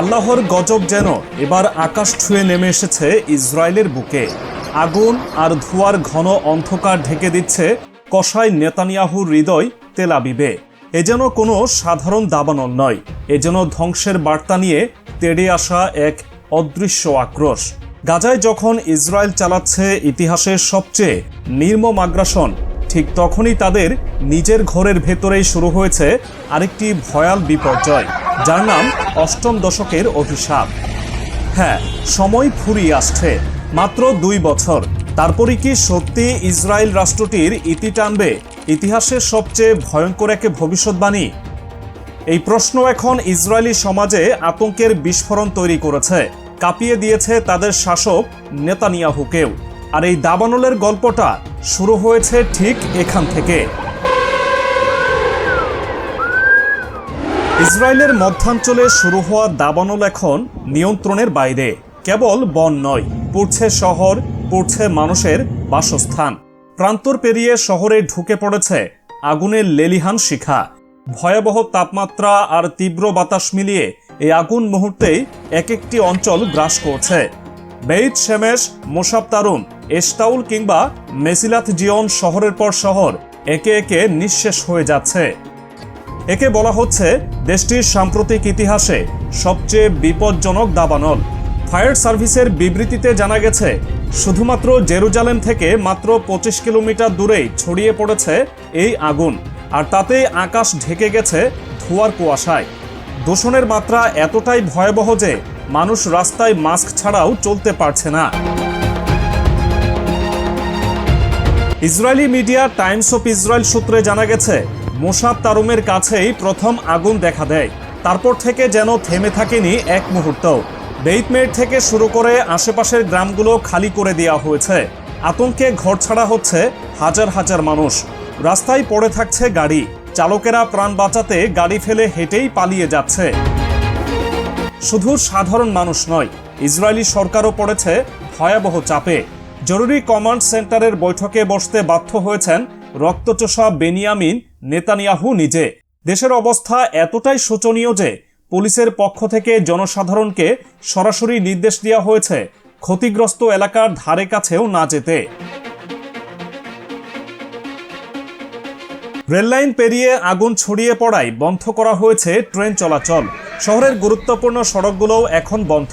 আল্লাহর গজব যেন এবার আকাশ ছুঁয়ে নেমে এসেছে ইসরায়েলের বুকে। আগুন আর ধোঁয়ার ঘন অন্ধকার ঢেকে দিচ্ছে কসাই নেতানিয়াহুর হৃদয় তেলাবিবে এ যেন কোনো সাধারণ দাবানল নয়, এ যেন ধ্বংসের বার্তা নিয়ে তেড়ে আসা এক অদৃশ্য আক্রোশ। গাজায় যখন ইসরায়েল চালাচ্ছে ইতিহাসের সবচেয়ে নির্মম আগ্রাসন, ঠিক তখনই তাদের নিজের ঘরের ভেতরেই শুরু হয়েছে আরেকটি ভয়াল বিপর্যয়। যার নাম অষ্টম দশকের অভিশাপ। হ্যাঁ সময় ফুরিয়ে আসছে। মাত্র দুই বছর। তারপরই কি সত্যি ইসরায়েল রাষ্ট্রটির ইতি টানবে? ইতিহাসের সবচেয়ে ভয়ঙ্কর একে ভবিষ্যৎবাণী? এই প্রশ্ন এখন ইসরায়েলি সমাজে আতঙ্কের বিস্ফোরণ তৈরি করেছে। কাঁপিয়ে দিয়েছে তাদের শাসক নেতানিয়াহুকেও। আর এই দাবানলের গল্পটা শুরু হয়েছে ঠিক এখান থেকে। ইসরায়েলের মধ্যাঞ্চলে শুরু হওয়া দাবানল এখন নিয়ন্ত্রণের বাইরে। কেবল বন নয়, পড়ছে শহর, পড়ছে মানুষের বাসস্থান। প্রান্তর পেরিয়ে শহরে ঢুকে পড়েছে আগুনের লেলিহান শিখা। ভয়াবহ তাপমাত্রা আর তীব্র বাতাস মিলিয়ে এই আগুন মুহূর্তেই এক একটি অঞ্চল গ্রাস করছে। বেইত শেমেশ মোসাব তারুম এস্তাউল কিংবা মেসিলাথ জিয়ন শহরের পর শহর একে একে নিঃশেষ হয়ে যাচ্ছে। একে বলা হচ্ছে দেশটির সাম্প্রতিক ইতিহাসে সবচেয়ে বিপজ্জনক দাবানল। ফায়ার সার্ভিসের বিবৃতিতে জানা গেছে, শুধুমাত্র জেরুজালেম থেকে মাত্র পঁচিশ কিলোমিটার দূরেই ছড়িয়ে পড়েছে এই আগুন, আর তাতেই আকাশ ঢেকে গেছে ধোয়ার কুয়াশায়। দূষণের মাত্রা এতটাই ভয়াবহ যে মানুষ রাস্তায় মাস্ক ছাড়াও চলতে পারছে না। Israeli media Times of Israel সূত্রে জানা গেছে মোসাদ তারুমের কাছেই প্রথম আগুন দেখা দেয়। তারপর থেকে যেন থেমে থাকেনি এক মুহূর্ত বেইতমেট থেকে শুরু করে আশেপাশের গ্রামগুলো খালি করে দেওয়া হয়েছে। আতঙ্কে ঘর ছাড়া হচ্ছে হাজার হাজার মানুষ। রাস্তায় পড়ে থাকছে গাড়ি। চালকেরা প্রাণ বাঁচাতে গাড়ি ফেলে হেঁটেই পালিয়ে যাচ্ছে। শুধু সাধারণ মানুষ নয়, ইসরায়েলি সরকারও পড়েছে ভয়াবহ চাপে। জরুরি কমান্ড সেন্টারের বৈঠকে বসতে বাধ্য হয়েছেন রক্তচোষা বেনিয়ামিন নেতানিয়াহু নিজে। দেশের অবস্থা এতটাই শোচনীয় যে পুলিশের পক্ষ থেকে জনসাধারণকে সরাসরি নির্দেশ দেওয়া হয়েছে ক্ষতিগ্রস্ত এলাকার ধারে কাছেও না যেতে। রেললাইন পেরিয়ে আগুন ছড়িয়ে পড়ায় বন্ধ করা হয়েছে ট্রেন চলাচল। শহরের গুরুত্বপূর্ণ সড়কগুলোও এখন বন্ধ।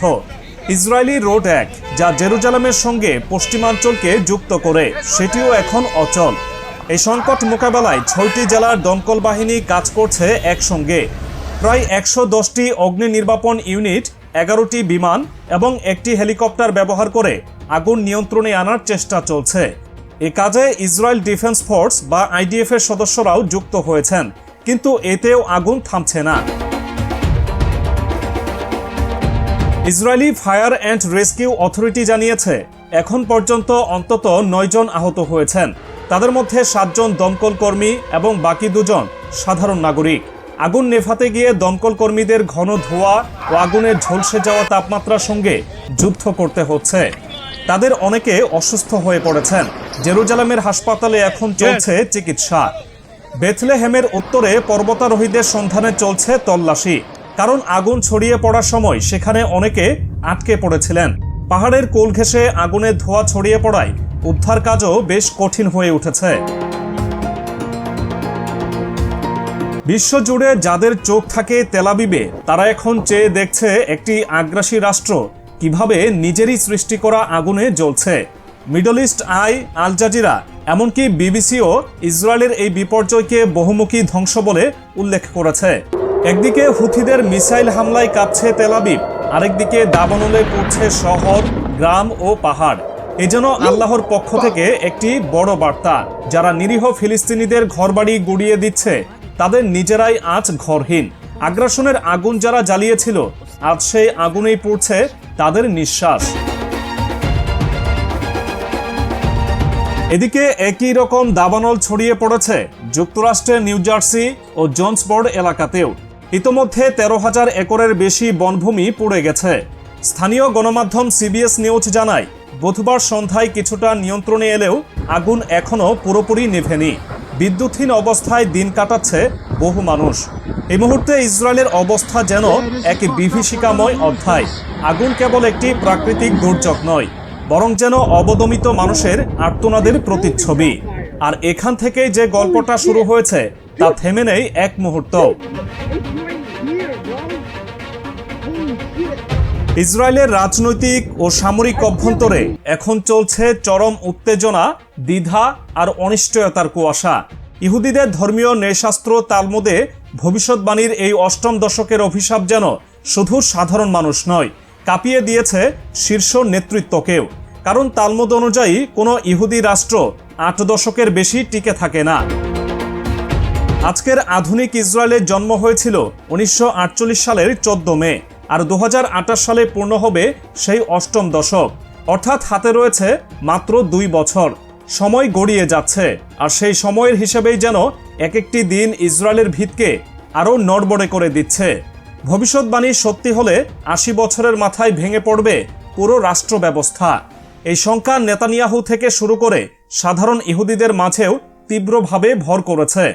ইসরায়েলি রোড এক যা জেরুজালেমের সঙ্গে পশ্চিমাঞ্চলকে যুক্ত করে, সেটিও এখন অচল। এই সংকট মোকাবেলায় ছয়টি জেলার দমকল বাহিনী কাজ করছে একসঙ্গে। প্রায় একশো দশটি অগ্নি নির্বাপন ইউনিট, এগারোটি বিমান এবং একটি হেলিকপ্টার ব্যবহার করে আগুন নিয়ন্ত্রণে আনার চেষ্টা চলছে। এ কাজে ইসরায়েল ডিফেন্স ফোর্স বা আইডিএফ এর সদস্যরাও যুক্ত হয়েছেন, কিন্তু এতেও আগুন থামছে না। Israeli fire and rescue authority জানিয়েছে, এখন পর্যন্ত অন্তত নয়জন আহত হয়েছেন। তাদের মধ্যে সাতজন দমকল কর্মী এবং বাকি দুজন সাধারণ নাগরিক। আগুন নেভাতে গিয়ে দমকল কর্মীদের ঘন ধোঁয়া ও আগুনের ঝলসে যাওয়া তাপমাত্রার সঙ্গে যুদ্ধ করতে হচ্ছে। তাদের অনেকে অসুস্থ হয়ে পড়েছেন। জেরুজালেমের হাসপাতালে এখন চলছে চিকিৎসা। বেথলেহেমের উত্তরে পর্বতারোহীদের সন্ধানে চলছে তল্লাশি। কারণ আগুন ছড়িয়ে পড়ার সময় সেখানে অনেকে আটকে পড়েছিলেন। পাহাড়ের কোল ঘেঁষে আগুনের ধোঁয়া ছড়িয়ে পড়ায় উদ্ধার কাজও বেশ কঠিন হয়ে উঠেছে। বিশ্বজুড়ে যাদের চোখ থাকে তেলাবিবে তারা এখন চেয়ে দেখছে একটি আগ্রাসী রাষ্ট্র কীভাবে নিজেরই সৃষ্টি করা আগুনে জ্বলছে। Middle East Eye, Al Jazeera, এমনকি বিবিসিও ইসরায়েলের এই বিপর্যয়কে বহুমুখী ধ্বংস বলে উল্লেখ করেছে। একদিকে হুথিদের মিসাইল হামলায় কাঁপছে তেলাবিব আরেকদিকে দাবানলে পড়ছে শহর, গ্রাম ও পাহাড়। এ যেন আল্লাহর পক্ষ থেকে একটি বড় বার্তা। যারা নিরীহ ফিলিস্তিনিদের ঘরবাড়ি গুড়িয়ে দিচ্ছে, তাদের নিজেরাই আজ ঘরহীন। আগ্রাসনের আগুন যারা জ্বালিয়েছিল, আজ সেই আগুনেই পড়ছে তাদের নিঃশ্বাস। এদিকে একই রকম দাবানল ছড়িয়ে পড়েছে যুক্তরাষ্ট্রের নিউ জার্সি ও জোন্সবোর্ড এলাকাতেও। ইতোমধ্যে তেরো হাজার একরের বেশি বনভূমি পুড়ে গেছে। স্থানীয় গণমাধ্যম সিবিএস নিউজ জানায় বুধবার সন্ধ্যায় কিছুটা নিয়ন্ত্রণে এলেও আগুন এখনও পুরোপুরি নেভেনি। বিদ্যুৎহীন অবস্থায় দিন কাটাচ্ছে বহু মানুষ। এই মুহূর্তে ইসরায়েলের অবস্থা যেন এক বিভীষিকাময় অধ্যায়। আগুন কেবল একটি প্রাকৃতিক দুর্যোগ নয়, বরং যেন অবদমিত মানুষের আর্তনাদের প্রতিচ্ছবি। আর এখান থেকেই যে গল্পটা শুরু হয়েছে, তা থেমে নেই এক মুহূর্ত ইসরায়েলের রাজনৈতিক ও সামরিক অভ্যন্তরে এখন চলছে চরম উত্তেজনা, দ্বিধা আর অনিশ্চয়তার কুয়াশা। ইহুদিদের ধর্মীয় ন্যায়শাস্ত্র তালমুদে ভবিষ্যৎবাণীর এই অষ্টম দশকের অভিশাপ যেন শুধু সাধারণ মানুষ নয়, কাঁপিয়ে দিয়েছে শীর্ষ নেতৃত্বকেও। কারণ তালমুদ অনুযায়ী কোনো ইহুদি রাষ্ট্র আট দশকের বেশি টিকে থাকে না। আজকের আধুনিক ইসরায়েলের জন্ম হয়েছিল উনিশশো আটচল্লিশ সালের চোদ্দ মে। আর দু হাজার আঠাশ সালে পূর্ণ হবে সেই অষ্টম দশক। অর্থাৎ হাতে রয়েছে মাত্র দুই বছর। সময় গড়িয়ে যাচ্ছে, আর সেই সময়ের হিসেবেই যেন এক একটি দিন ইসরায়েলের ভিতকে আরও নড়বড়ে করে দিচ্ছে। ভবিষ্যৎবাণী সত্যি হলে আশি বছরের মাথায় ভেঙে পড়বে পুরো রাষ্ট্র ব্যবস্থা এই শঙ্কা নেতানিয়াহু থেকে শুরু করে সাধারণ ইহুদিদের মাঝেও তীব্রভাবে ভর করেছে।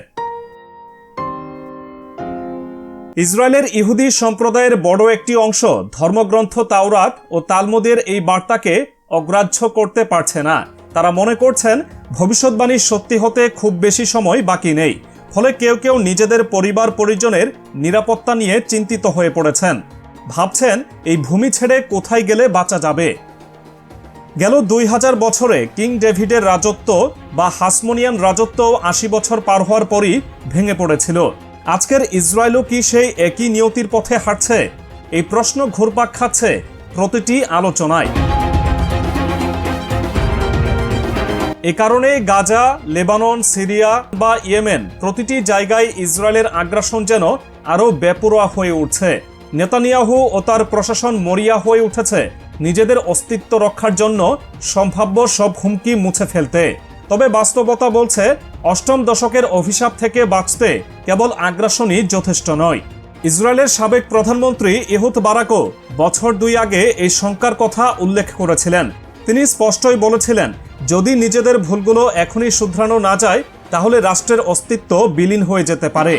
ইসরায়েলের ইহুদি সম্প্রদায়ের বড় একটি অংশ ধর্মগ্রন্থ তাওরাত ও তালমুদের এই বার্তাকে অগ্রাহ্য করতে পারছে না। তারা মনে করছেন, ভবিষ্যৎবাণী সত্যি হতে খুব বেশি সময় বাকি নেই। ফলে কেউ কেউ নিজেদের পরিবার পরিজনের নিরাপত্তা নিয়ে চিন্তিত হয়ে পড়েছেন। ভাবছেন, এই ভূমি ছেড়ে কোথায় গেলে বাঁচা যাবে? গেল দুই হাজার বছরে কিং ডেভিডের রাজত্ব বা হাসমোনিয়ান রাজত্ব আশি বছর পার হওয়ার পরই ভেঙে পড়েছিল। আজকের ইসরায়েলও কি সেই একই নিয়তির পথে হাঁটছে? এই প্রশ্ন ঘুরপাক খাচ্ছে প্রতিটি আলোচনায়। এ কারণে গাজা, লেবানন, সিরিয়া বা ইয়েমেন প্রতিটি জায়গায় ইসরায়েলের আগ্রাসন যেন আরও বেপরোয়া হয়ে উঠছে। নেতানিয়াহু ও তার প্রশাসন মরিয়া হয়ে উঠেছে। নিজেদের অস্তিত্ব রক্ষার জন্য সম্ভাব্য সব হুমকি মুছে ফেলতে। তবে বাস্তবতা বলছে, অষ্টম দশকের অভিশাপ থেকে বাঁচতে কেবল আগ্রাসনই যথেষ্ট নয়। ইসরায়েলের সাবেক প্রধানমন্ত্রী ইহুত বারাকো বছর দুই আগে এই শঙ্কার কথা উল্লেখ করেছিলেন। তিনি স্পষ্টই বলেছিলেন, যদি নিজেদের ভুলগুলো এখনই শুধরানো না যায়, তাহলে রাষ্ট্রের অস্তিত্ব বিলীন হয়ে যেতে পারে।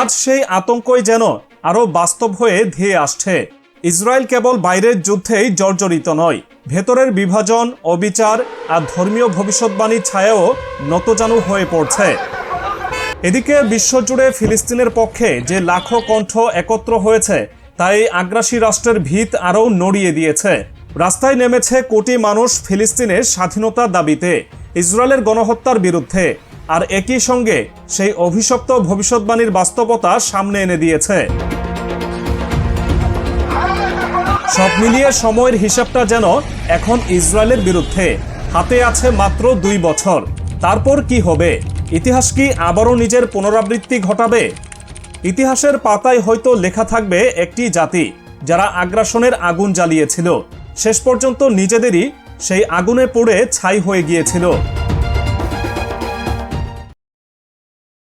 আজ সেই আতঙ্কই যেন আরও বাস্তব হয়ে ধেয়ে আসছে। ইসরায়েল কেবল বাইরের যুদ্ধেই জর্জরিত নয় ভেতরের বিভাজন, অবিচার আর ধর্মীয় ভবিষ্যৎবাণীর ছায়াও নতজানু হয়ে পড়ছে। এদিকে বিশ্বজুড়ে ফিলিস্তিনের পক্ষে যে লাখো কণ্ঠ একত্র হয়েছে, তাই আগ্রাসী রাষ্ট্রের ভিত আরও নড়িয়ে দিয়েছে। রাস্তায় নেমেছে কোটি মানুষ ফিলিস্তিনের স্বাধীনতা দাবিতে, ইসরায়েলের গণহত্যার বিরুদ্ধে, আর একই সঙ্গে সেই অভিশপ্ত ভবিষ্যৎবাণীর বাস্তবতা সামনে এনে দিয়েছে। সব মিলিয়ে সময়ের হিসাবটা যেন এখন ইসরায়েলের বিরুদ্ধে। হাতে আছে মাত্র দুই বছর। তারপর কি হবে? ইতিহাস কি আবারও নিজের পুনরাবৃত্তি ঘটাবে? ইতিহাসের পাতায় হয়তো লেখা থাকবে একটি জাতি, যারা আগ্রাসনের আগুন জ্বালিয়েছিল। শেষ পর্যন্ত নিজেদেরই সেই আগুনে পড়ে ছাই হয়ে গিয়েছিল।